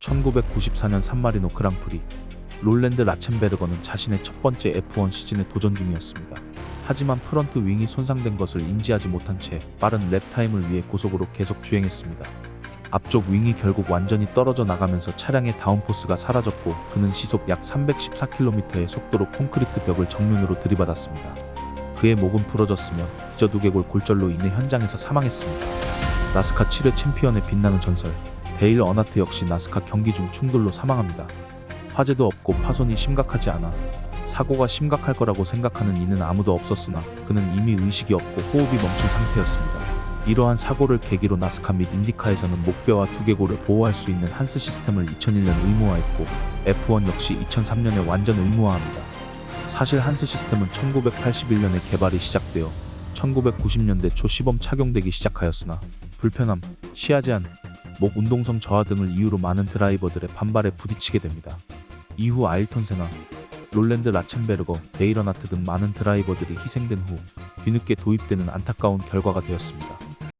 1994년 산마리노 그랑프리 롤랜드 라첸베르거는 자신의 첫 번째 F1 시즌에 도전 중이었습니다. 하지만 프런트 윙이 손상된 것을 인지하지 못한 채 빠른 랩 타임을 위해 고속으로 계속 주행했습니다. 앞쪽 윙이 결국 완전히 떨어져 나가면서 차량의 다운포스가 사라졌고 그는 시속 약 314km의 속도로 콘크리트 벽을 정면으로 들이받았습니다. 그의 목은 부러졌으며 기저두개골 골절로 인해 현장에서 사망했습니다. 나스카 7회 챔피언의 빛나는 전설 데일 어나트 역시 나스카 경기 중 충돌로 사망합니다. 화재도 없고 파손이 심각하지 않아 사고가 심각할 거라고 생각하는 이는 아무도 없었으나 그는 이미 의식이 없고 호흡이 멈춘 상태였습니다. 이러한 사고를 계기로 나스카 및 인디카에서는 목뼈와 두개골을 보호할 수 있는 한스 시스템을 2001년 의무화했고 F1 역시 2003년에 완전 의무화합니다. 사실 한스 시스템은 1981년에 개발이 시작되어 1990년대 초 시범 착용되기 시작하였으나 불편함, 시야 제한, 목 운동성 저하 등을 이유로 많은 드라이버들의 반발에 부딪히게 됩니다. 이후 아일턴 세나, 롤랜드 라첸베르거, 데이러나트 등 많은 드라이버들이 희생된 후 뒤늦게 도입되는 안타까운 결과가 되었습니다.